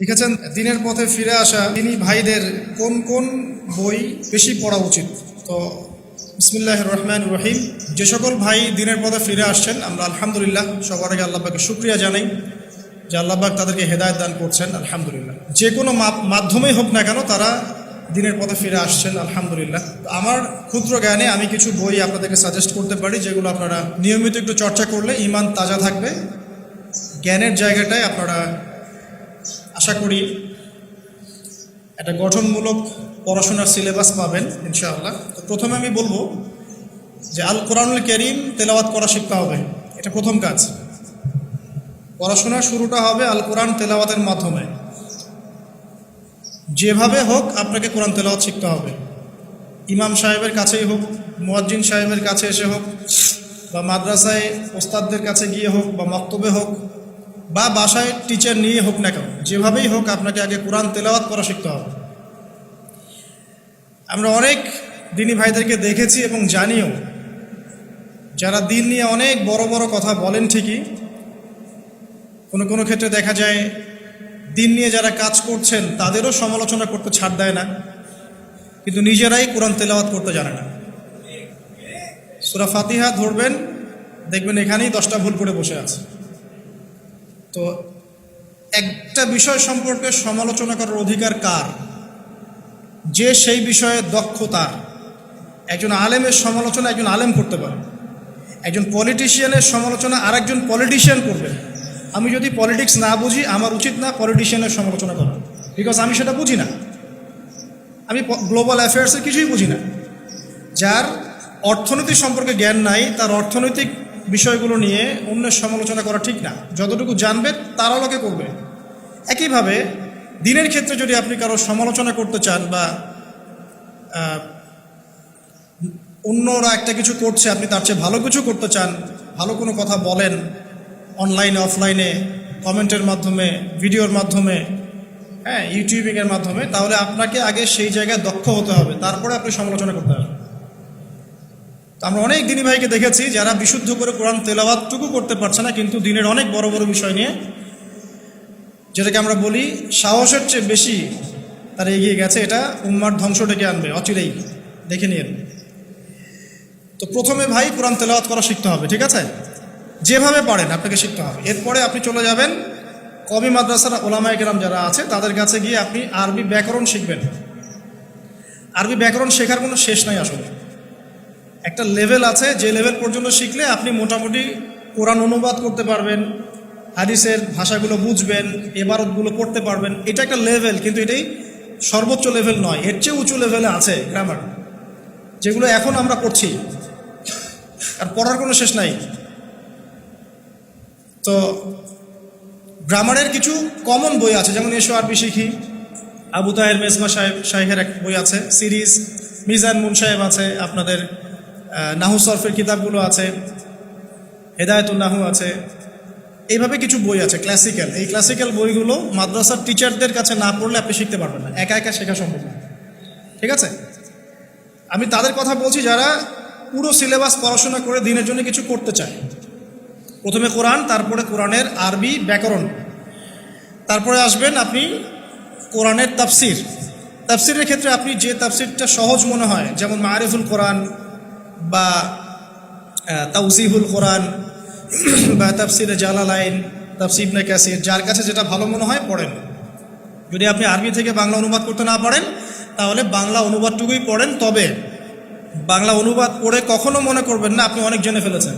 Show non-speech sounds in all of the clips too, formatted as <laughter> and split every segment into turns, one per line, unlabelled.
লিখেছেন, দিনের পথে ফিরে আসা তিনি ভাইদের কোন কোন বই বেশি পড়া উচিত? তো বিসমিল্লাহ রহমান রহিম। যে সকল ভাই দিনের পথে ফিরে আসছেন, আমরা আলহামদুলিল্লাহ সবার আগে আল্লাহকে শুক্রিয়া জানাই যে আল্লাহবাক তাদেরকে হেদায়ত দান করছেন, আলহামদুলিল্লাহ। যে কোনো মাধ্যমেই হোক না কেন তারা দিনের পথে ফিরে আসছেন, আলহামদুলিল্লাহ। আমার ক্ষুদ্র জ্ঞানে আমি কিছু বই আপনাদেরকে সাজেস্ট করতে পারি, যেগুলো আপনারা নিয়মিত একটু চর্চা করলে ইমান তাজা থাকবে, জ্ঞানের জায়গাটায় আপনারা আশা করি একটা গঠনমূলক পড়াশোনার সিলেবাস পাবেন, ইনশাআল্লাহ। তো প্রথমে আমি বলব যে আল কোরআনুল করিম তেলাওয়াত করা শিখতে হবে। এটা প্রথম কাজ। পড়াশোনার শুরুটা হবে আল কোরআন তেলাওয়াতের মাধ্যমে। যেভাবে হোক আপনাকে কোরআন তেলাওয়াত শিখতে হবে। ইমাম সাহেবের কাছেই হোক, মুয়াজ্জিন সাহেবের কাছে এসে হোক, বা মাদ্রাসায় ওস্তাদদের কাছে গিয়ে হোক, বা মক্তবে হোক বা বাসায় টিচার নিয়ে হোক না কেন, যেভাবেই হোক আপনাকে আগে কোরআন তেলাওয়াত করা শিখতে হবে। আমরা অনেক দিনী ভাইদেরকে দেখেছি এবং জানিও, যারা দিন নিয়ে অনেক বড় বড় কথা বলেন ঠিকই, কোনো কোনো ক্ষেত্রে দেখা যায় দিন নিয়ে যারা কাজ করছেন তাদেরও সমালোচনা করতে ছাড় দেয় না, কিন্তু নিজেরাই কোরআন তেলাওয়াত করতে জানে না। সুরা ফাতিহা ধরবেন, দেখবেন এখানেই দশটা ভুল করে বসে আছে। তো একটা বিষয় সম্পর্কে সমালোচনা করার অধিকার কার? যে সেই বিষয়ে দক্ষ তার একজন আলেমের সমালোচনা একজন আলেম করতে পারে। একজন পলিটিশিয়ানের সমালোচনা আরেকজন পলিটিশিয়ান করবে। আমি যদি পলিটিক্স না বুঝি, আমার উচিত না পলিটিশিয়ানের সমালোচনা করা। বিকজ আমি সেটা বুঝি না। আমি গ্লোবাল অ্যাফেয়ার্সের কিছুই বুঝি না। যার অর্থনীতি সম্পর্কে জ্ঞান নাই, তার অর্থনৈতিক বিষয়গুলো নিয়ে অন্যের সমালোচনা করা ঠিক না। যতটুকু জানবে, তার আলোকে করবে। একইভাবে, দিনের ক্ষেত্রে যদি আপনি কারও সমালোচনা করতে চান বা অন্যরা একটা কিছু করছে, আপনি তার চেয়ে ভালো কিছু করতে চান, ভালো কোনো কথা বলেন অনলাইনে অফলাইনে কমেন্টের মাধ্যমে ভিডিওর মাধ্যমে হ্যাঁ ইউটিউবিংয়ের মাধ্যমে, তাহলে আপনাকে আগে সেই জায়গায় দক্ষ হতে হবে। তারপরে আপনি সমালোচনা করতে হবে। আমরা অনেক দিনী ভাইকে দেখেছি যারা বিশুদ্ধ করে কোরআন তেলাওয়াতটুকু করতে পারছে না, কিন্তু দিনের অনেক বড় বড় বিষয় নিয়ে যেটাকে আমরা বলি, সাহসের চেয়ে বেশি তারা এগিয়ে গেছে, এটা উম্মার ধ্বংস ডেকে আনবে, অচিরেই। দেখে নিয়ে তো প্রথমে ভাই কোরআন তেলাওয়াত করা শিখতে হবে, ঠিক আছে? যেভাবে পারেন আপনাকে শিখতে হবে। এরপরে আপনি চলে যাবেন, কবি, মাদ্রাসার ওলামায় কেরাম যারা আছে, তাদের কাছে গিয়ে আপনি আরবি ব্যাকরণ শিখবেন। আরবি ব্যাকরণ শেখার কোনো শেষ নাই আসলে। একটা লেভেল আছে, যে লেভেল পর্যন্ত শিখলে আপনি মোটামুটি কোরআন অনুবাদ করতে পারবেন, হাদিসের ভাষাগুলো বুঝবেন, এবারতগুলো পড়তে পারবেন। এটা একটা লেভেল কিন্তু এটাই সর্বোচ্চ লেভেল নয়, এর চেয়ে উঁচু লেভেলে আছে গ্রামার যেগুলো এখন আমরা পড়ছি। আর পড়ার কোনো শেষ নাই। তো গ্রামারের কিছু কমন বই আছে, যেমন এসো আরবি শিখি, আবু তাহের মেজমা সাহেব শাহের এক বই আছে, সিরিজ, মিজান মুন সাহেব আছে, আপনাদের নাহু সরফের কিতাবগুলো আছে হেদায়তুল নাহু আছে, এইভাবে কিছু বই আছে ক্লাসিক্যাল এই ক্লাসিক্যাল বইগুলো মাদ্রাসার টিচারদের কাছে না পড়লে আপনি শিখতে পারবেন না। একা একা শেখা সম্ভব না। ঠিক আছে? আমি তাদের কথা বলছি যারা পুরো সিলেবাস পড়াশোনা করে দিনের জন্য কিছু করতে চায়। প্রথমে কোরআন, তারপরে কোরআনের আরবি ব্যাকরণ। তারপরে আসবেন আপনি কোরআনের তাফসির। তাফসিরের ক্ষেত্রে আপনি যে তাফসিরটা সহজ মনে হয়, যেমন মারিফুল কোরআন বা আহ, তাউসিহুল কোরআন <clears throat> বা তাফসিরে জালালাইন তাফসিবনে কাসির যার কাছে যেটা ভালো মনে হয় পড়েন। যদি আপনি আরবি থেকে বাংলা অনুবাদ করতে না পারেন তাহলে বাংলা অনুবাদটুকুই পড়েন। তবে বাংলা অনুবাদ পড়ে কখনো মনে করবেন না আপনি অনেক জেনে ফেলেছেন।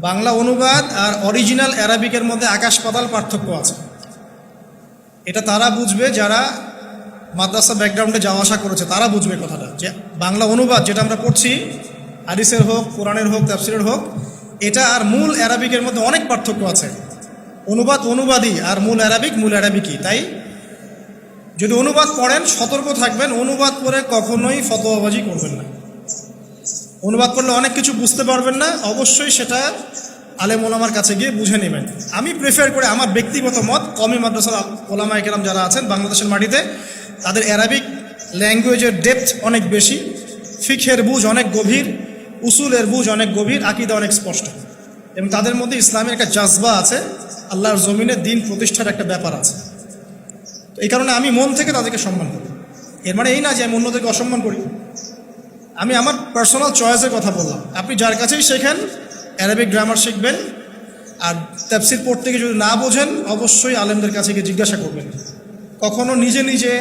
বাংলা অনুবাদ আর অরিজিনাল অ্যারাবিকের মধ্যে আকাশ পাতাল পার্থক্য আছে। এটা তারা বুঝবে যারা মাদ্রাসা ব্যাকগ্রাউন্ডে যাওয়া আসা করেছে তারা বুঝবে কথাটা। যে বাংলা অনুবাদ যেটা আমরা পড়ছি হাদিসের হোক, কোরআনের হোক, তাফসিরের হোক, এটা আর মূল অ্যারাবিকের মধ্যে অনেক পার্থক্য আছে। অনুবাদ অনুবাদই আর মূল অ্যারাবিক মূল অ্যারাবিকই। তাই যদি অনুবাদ পড়েন, সতর্ক থাকবেন, অনুবাদ করে কখনোই ফতোয়াবাজি করবেন না। অনুবাদ করলে অনেক কিছু বুঝতে পারবেন না, অবশ্যই সেটা আলেম ওলামার কাছে গিয়ে বুঝে নেবেন। আমি প্রেফার করে আমার ব্যক্তিগত মত কমি মাদ্রাসার ওলামা একরাম যারা আছেন বাংলাদেশের মাটিতে, তাদের অ্যারাবিক ল্যাঙ্গুয়েজের ডেপথ অনেক বেশি ফিখের বুঝ অনেক গভীর উসুলের বুঝ অনেক গভীর, আকিদা অনেক স্পষ্ট। এবং তাদের মধ্যে ইসলামের একটা জাজবা আছে, আল্লাহর জমিনে দিন প্রতিষ্ঠার একটা ব্যাপার আছে। এই কারণে আমি মন থেকে তাদেরকে সম্মান করি। এর মানে এই না যে আমি অন্যদেরকে অসম্মান করি। আমি আমার পার্সোনাল চয়েসের কথা বললাম। আপনি যার কাছেই শেখেন অ্যারাবিক গ্রামার শিখবেন, আর তাফসির পড়তে গিয়ে যদি না বোঝেন, অবশ্যই আলেমদের কাছে গিয়ে জিজ্ঞাসা করবেন। কখনো নিজে নিজে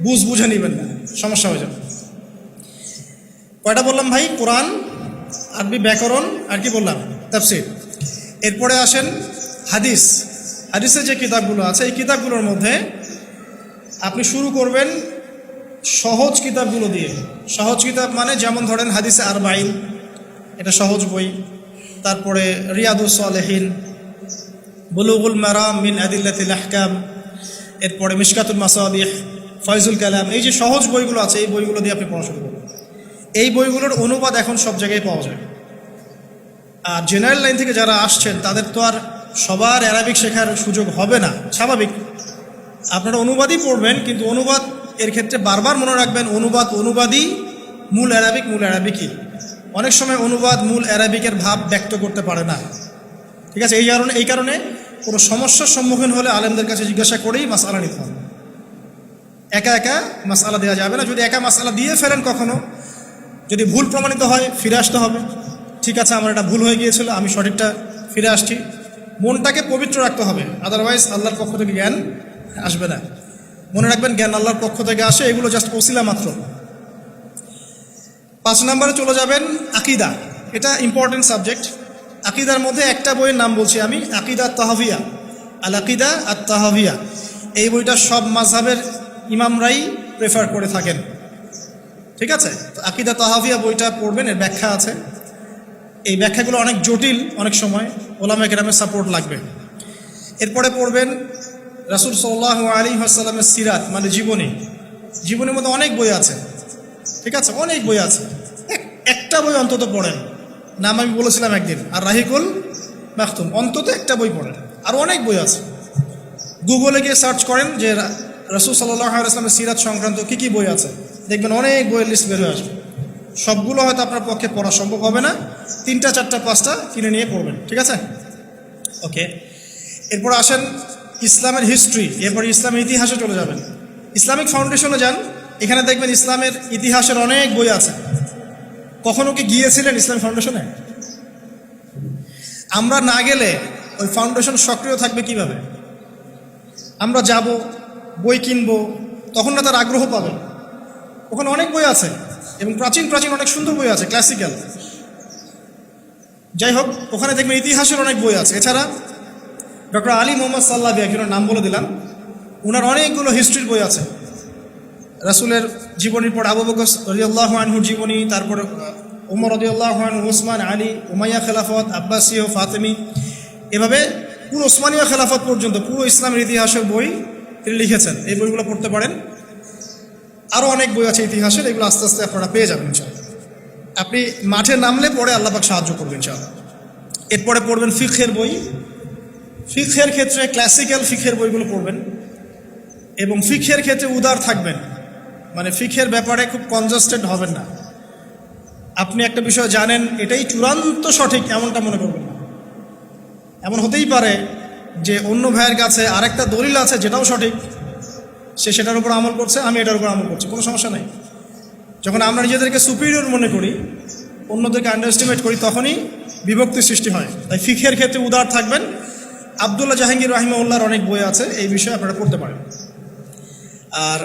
বুঝ বুঝে নেবেন না। সমস্যা হয়ে যাবে। কয়টা বললাম ভাই? কোরআন, আরবি ব্যাকরণ, আর কি বললাম? তাফসির। এরপরে আসেন হাদিস। হাদিসের যে কিতাবগুলো আছে, এই কিতাবগুলোর মধ্যে আপনি শুরু করবেন সহজ কিতাবগুলো দিয়ে। সহজ কিতাব মানে যেমন ধরেন হাদিসে আরবাইন, এটা সহজ বই। তারপরে রিয়াদুস সালেহিন, বুলুগুল মারাম মিন আদিল্লাতিল আহকাম, এরপরে মিশকাতুল মাসাদিহ ফয়জুল কালাম। এই যে সহজ বইগুলো আছে, এই বইগুলো দিয়ে আপনি পড়া শুরু করবেন এই বইগুলোর অনুবাদ এখন সব জায়গায় পাওয়া যায়। আর জেনারেল লাইন থেকে যারা আসছেন, তাদের তো আর সবার অ্যারাবিক শেখার সুযোগ হবে না। স্বাভাবিক। আপনারা অনুবাদই পড়বেন, কিন্তু অনুবাদ এর ক্ষেত্রে বারবার মনে রাখবেন, অনুবাদ অনুবাদই মূল অ্যারাবিক মূল অ্যারাবিকই অনেক সময় অনুবাদ মূল অ্যারাবিকের ভাব ব্যক্ত করতে পারে না। ঠিক আছে? এই কারণে এই কারণে কোনো সমস্যার সম্মুখীন হলে আলেমদের কাছে জিজ্ঞাসা করেই মাসালা নিতে হবে। একা একা মাসালা দেওয়া যাবে না। যদি একা মাসালা দিয়ে ফেলেন কখনো যদি ভুল প্রমাণিত হয়, ফিরে আসতে হবে। ঠিক আছে, আমার এটা ভুল হয়ে গিয়েছিল, আমি সঠিকটা ফিরে আসছি। মনটাকে পবিত্র রাখতে হবে আদারওয়াইজ আল্লাহর পক্ষ থেকে জ্ঞান আসবে না। মনে রাখবেন, জ্ঞান আল্লাহর পক্ষ থেকে আসে, এগুলো জাস্ট ওসিলা মাত্র। পাঁচ নম্বরে চলে যাবেন, আকিদা। এটা ইম্পর্টেন্ট সাবজেক্ট আকিদার মধ্যে একটা বইয়ের নাম বলছি আমি, আকিদা তাহাভিয়া আল আকিদা আর তাহাভিয়া এই বইটা সব মাঝহাবের ইমামরাই প্রেফার করে থাকেন। ঠিক আছে? আকিদা তাহাভিয়া বইটা পড়বেন, এর ব্যাখ্যা আছে। এই ব্যাখ্যাগুলো অনেক জটিল অনেক সময় ওলামা কেরামের সাপোর্ট লাগবে। এরপরে পড়বেন রাসুল সাল্লাহ আলী আসাল্লামের সিরাত মানে জীবনী। জীবনের মধ্যে অনেক বই আছে। ঠিক আছে? অনেক বই আছে। এক- একটা বই অন্তত পড়েন। নাম আমি বলেছিলাম একদিন, আর রাহিকুল মাখতুম। অন্তত একটা বই পড়েন। আর অনেক বই আছে। গুগলে গিয়ে সার্চ করেন যে রাসূল সাল্লাহ আসলামের সিরাত সংক্রান্ত কী কী বই আছে। দেখবেন অনেক বইয়ের লিস্ট বের হয়ে আসবে। সবগুলো হয়তো আপনার পক্ষে পড়া সম্ভব হবে না। তিনটা, চারটা, পাঁচটা কিনে নিয়ে পড়বেন, ঠিক আছে? ওকে এরপর আসেন ইসলামের হিস্ট্রি এরপর ইসলামের ইতিহাসে চলে যাবেন। ইসলামিক ফাউন্ডেশনে যান, এখানে দেখবেন ইসলামের ইতিহাসের অনেক বই আছে। কখনো কি গিয়েছিলেন ইসলামিক ফাউন্ডেশনে আমরা না গেলে ওই ফাউন্ডেশন সক্রিয় থাকবে কীভাবে? আমরা যাব, বই কিনবো, তখন না তার আগ্রহ পাবে ওখানে অনেক বই আছে, এবং প্রাচীন প্রাচীন অনেক সুন্দর বই আছে ক্লাসিক্যাল যাই হোক ওখানে দেখবেন ইতিহাসের অনেক বই আছে। এছাড়া ডক্টর আলী মোহাম্মদ সাল্লাবি একজনের নাম বলে দিলাম ওনার অনেকগুলো হিস্ট্রির বই আছে। রাসুলের জীবনীর পর আবু বকর রদিয়াল্লাহ আনহুর জীবনী, তারপর ওমর রদিয়াল্লাহ আনহু ওসমান আলী, উমাইয়া খেলাফত আব্বাসীয় ফাতেমি। এভাবে পুরো ওসমানীয় খেলাফত পর্যন্ত, পুরো ইসলামের ইতিহাসের বই তিনি লিখেছেন। এই বইগুলো পড়তে পারেন। আরও অনেক বই আছে ইতিহাসের, এগুলো আস্তে আস্তে আপনারা পেয়ে যাবেন ইনশাআল্লাহ। আপনি মাঠে নামলে পরে আল্লাপাক সাহায্য করবেন ইনশাআল্লাহ। এরপরে পড়বেন ফিখের বই। ফিখের ক্ষেত্রে ক্লাসিক্যাল ফিখের বইগুলো পড়বেন। এবং ফিখের ক্ষেত্রে উদার থাকবেন। মানে ফিখের ব্যাপারে খুব কনজাস্টেড হবেন না। আপনি একটা বিষয় জানেন, এটাই চূড়ান্ত সঠিক, এমনটা মনে করবেন না। এমন হতেই পারে যে অন্য ভাইয়ের কাছে আরেকটা দলিল আছে, যেটাও সঠিক। সে সেটার উপর আমল করছে, আমি এটার উপর আমল করছি, কোনো সমস্যা নাই। যখন আমরা নিজেদেরকে সুপিরিয়র মনে করি, অন্যদেরকে আন্ডারস্টিমেট করি, তখনই বিভক্তি সৃষ্টি হয়। তাই ফিখের ক্ষেত্রে উদার থাকবেন। আবদুল্লাহ জাহাঙ্গীর রাহিমউল্লাহর অনেক বই আছে, এই বিষয়ে আপনারা পড়তে পারেন। আর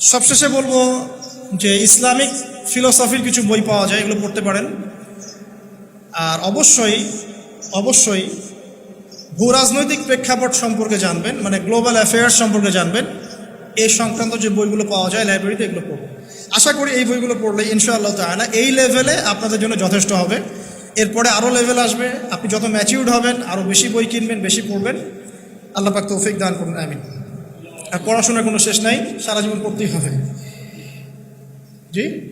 সবশেষে বলব যে ইসলামিক ফিলোসফির কিছু বই পাওয়া যায়, এগুলো পড়তে পারেন। আর অবশ্যই অবশ্যই ভূ রাজনৈতিক প্রেক্ষাপট সম্পর্কে জানবেন মানে গ্লোবাল অ্যাফেয়ার্স সম্পর্কে জানবেন। এই সংক্রান্ত যে বইগুলো পাওয়া যায় লাইব্রেরিতে এগুলো পড়ব। আশা করি এই বইগুলো পড়লে ইনশাআল্লাহ না এই লেভেলে আপনাদের জন্য যথেষ্ট হবে। এরপরে আরও লেভেল আসবে। আপনি যত ম্যাচিউর্ড হবেন আরও বেশি বই কিনবেন, বেশি পড়বেন। আল্লাহ পাক তৌফিক দান করুন, আমিন। আর পড়াশোনার কোনো শেষ নাই, সারা জীবন পড়তেই হবে। জি?